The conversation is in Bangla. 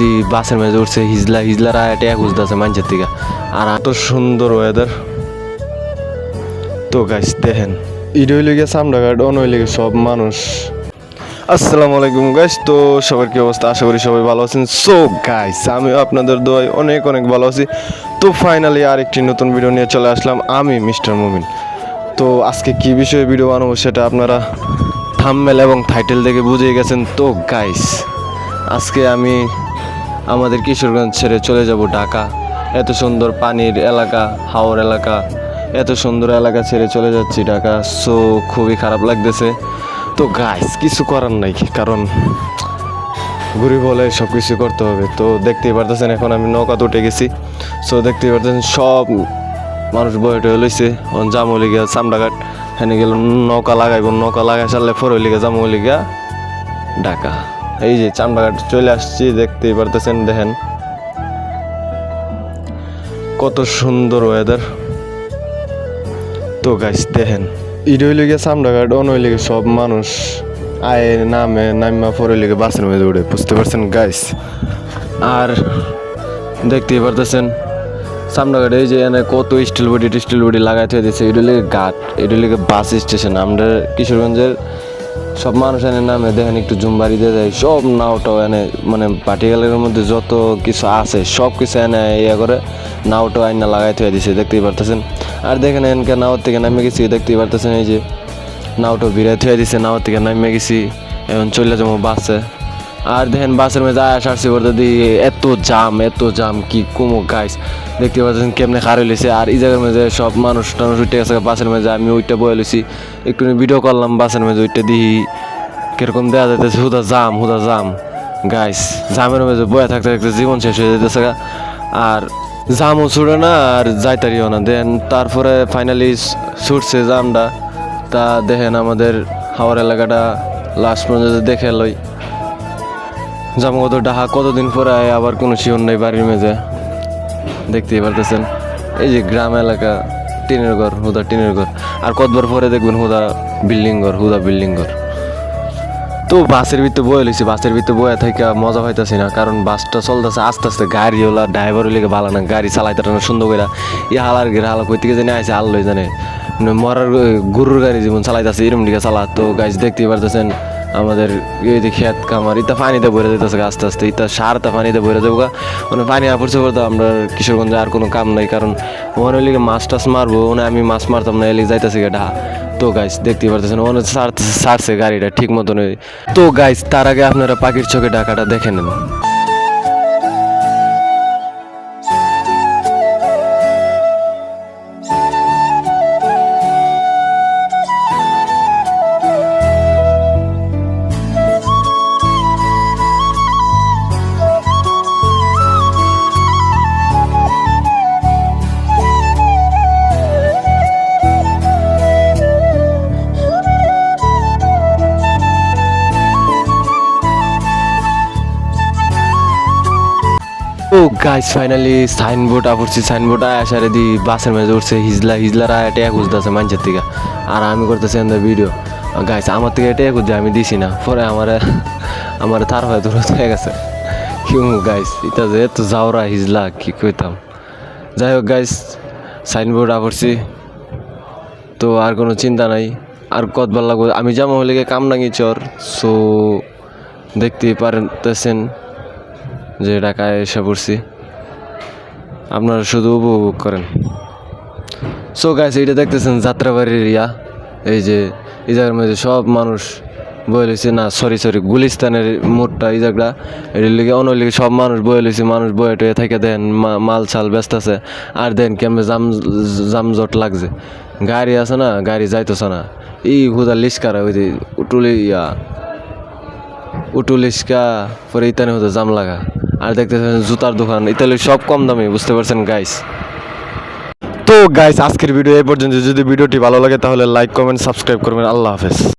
দি বাসের মাঝে উঠছে হিজলা হিজলারা এটা খুঁজতেছে মানুষের থেকে। আর এত সুন্দর ওয়েদার তো গাইস দেখেন। ইড হইলে গিয়ে সামডাঘাট অন হইলে গিয়ে সব মানুষ। আসসালামু আলাইকুম গাইস তো সবার কি অবস্থা? আশা করি সবাই ভালো আছেন। সো গাইস আমি আপনাদের দোয়ায় অনেক অনেক ভালো আছি। তো ফাইনালি আরেকটি নতুন ভিডিও নিয়ে চলে আসলাম আমি মিস্টার মুমিন। তো আজকে কি বিষয়ে ভিডিও বানাবো সেটা আপনারা থাম্বনেল এবং টাইটেল দেখে বুঝে গেছেন। তো গাইস আজকে আমি আমাদের কিশোরগঞ্জ ছেড়ে চলে যাব ঢাকা। এত সুন্দর পানির এলাকা, হাওর এলাকা, এত সুন্দর এলাকা ছেড়ে চলে যাচ্ছি ঢাকা। সো খুবই খারাপ লাগতেছে। তো গাইস কিছু করার নাই, কারণ গরিব হলে সব কিছু করতে হবে। তো দেখতেই পারতেছেন, এখন আমি নৌকাতে উঠে গেছি। সো দেখতেই পারতেছেন, সব মানুষ বয়টে লইছে। জামু লিগা চামড়াঘাট হ্যাঁ গেল নৌকা লাগাইব। নৌকা লাগাই সারলে ফোর লিগা জামু লিগা ঢাকা। এই যে চামড়াঘাট চলে আসছি, দেখতেই পারতেছেন, দেখেন। কত সুন্দর ওয়েদার তো গাইস দেখেন ইড হইলে গিয়ে চামড়াঘাট, অন হইলে গিয়ে সব মানুষ আয়, নামে নামা পরে লিগে বাসের মধ্যে উঠে বুঝতে পারছেন গাইস আর দেখতেই পারতেছেন সামনাঘাটে এই যে এনে কত স্টিল বডি স্টিল বডি লাগাই থয়ে দিয়েছে এটা লিগে ঘাট, এটা লিগে বাস স্টেশন আমরা কিশোরগঞ্জের সব মানুষ এনে নামে, দেখেন একটু জুমবাড়ি দিয়ে যায়, সব নাওটাও এনে মানে পার্টিকালের মধ্যে যত কিছু আছে, সব কিছু এনে ইয়ে করে নাওটাও আইনা লাগাই থয়ে দিছে, দেখতেই পারতেছেন? আর দেখেন এনকে নাওর থেকে নামে গেছি, দেখতেই পারতেছেন এই যে নাওটা বিড়াই থুয়ে দিছে নাওর থেকে নামে গেছি, এখন চলে যাব বাসে। আর দেখেন বাসের মধ্যে আয়া সারছি বলতে দি, এত জাম এত জাম, কি কুমো গাইস দেখতে পাচ্ছেন কেমনে খারে লইছে আর এই জায়গার মধ্যে সব মানুষ টানুষ উঠে গেছে, বাসের মধ্যে আমি ওইটা বয়ে লইছি। একটু ভিডিও করলাম, বাসের মধ্যে ওইটা দিই কীরকম দেওয়া যাইতেছে, হুদা জাম হুদা জাম। গাইস জামের মধ্যে বয়ে থাকতে থাকতে জীবন শেষ হয়ে যেতেছে। আর জামও ছুড়ে না, আর যাইতারিও না। দেন তারপরে ফাইনালি ছুটছে জামটা। তা দেখেন আমাদের হাওড় এলাকাটা লাস্ট পর্যন্ত দেখে লই। জামগত ডাহা কতদিন পরে আবার কোনো শিওর নেই বাড়ির মেঝে? দেখতেই পারতেছেন। এই যে গ্রাম এলাকা, টিনের ঘর, হুদা টিনের ঘর। আর কতবার পরে দেখবেন হুদা বিল্ডিং ঘর, হুদা বিল্ডিং ঘর। তো বাসের ভিতরে বয়ে লইছি, বাসের ভিতরে বয়ে থেকে মজা পাইতেছি না, কারণ বাসটা চলতেছে আস্তে আস্তে, গাড়ি হলা ড্রাইভার লিগে ভালো না, গাড়ি চালাইতে না সুন্দর করে ই হালার গিয়ে হালা কই থেকে জানি আইসে আল্লোই জানে। মরার গরুর গাড়ি যেমন চালাইতেছে, এরম দিকে চালা। তো গাছ দেখতেই পারতেছেন আমাদের এই খেত কামার ইতা পানিতে ভরে যেতেছে আস্তে আস্তে, ইতা সার তা পানিতে ভরে যাব মানে পানি আপড়ছে বলতে আমরা কিশোরগঞ্জে আর কোনো কাম নাই, কারণ ওখানে লিগে মাছ টাছ মারবো, ওখানে আমি মাছ মারতাম না এলিগে যাইতেছি গা ঢা তো গাইস দেখতেই পারতেছেন, ওখানে সারছে গাড়িটা ঠিক মতন তো গাইস তার আগে আপনারা পাখির চোখে ডাকাটা দেখে নেন। ও গাইস ফাইনালি সাইনবোর্ড আপড়ছি সাইনবোর্ড আয় আসারে দি বাসের মেঝে উঠছে, হিজলা, হিজলার আয় এটা খুঁজতেছে মানুষের থেকে আর আমি করতেছি এন্দার ভিডিও গাইস আমার থেকে এটাই খুঁজছে আমি দিছি না, পরে আমার আমার তার হয়ে দূরত হয়ে গেছে। কিউ গাইস এটা যে এত যাওরা হিজলা, কি কইতাম। যাই হোক গাইস সাইনবোর্ড আপড়ছি তো আর কোনো চিন্তা নাই, আর কত ভালো লাগবে, আমি যাব হলে গিয়ে কামরাঙ্গি চর। সো দেখতেই পারতেছেন। যে ঢাকায় এসে পড়ছি। আপনারা শুধু উপভোগ করেন। সো গাইস এইটা দেখতেছেন যাত্রাবাড়ির ইয়া। এই যে, এই জায়গার মধ্যে সব মানুষ বয়ে লইছে। না সরি সরি গুলিস্তানের মোড়টা, এই জায়গাটা। এটার লিগে অন্য লিগে সব মানুষ বয়ে লইছে। মানুষ বয়ে টয়ে থেকে, দেন মাল ছাল ব্যস্ত আছে। আর দেন কেমন জাম, জামজট লাগছে। গাড়ি আছে না, গাড়ি যাইতেছে না। এই হুদা লিস্কারা, ওই যে উটুলি ইয়া। উটুলিস্কা, পরে ইতানি হতো জাম লাগা। আর দেখতেছেন জুতার দোকান, ইতালি সব কম দামে, বুঝতে পারছেন গাইস তো গাইস আজকের ভিডিও এই পর্যন্ত। যদি ভিডিওটি ভালো লাগে, তাহলে লাইক কমেন্ট সাবস্ক্রাইব করবেন। আল্লাহ হাফেজ।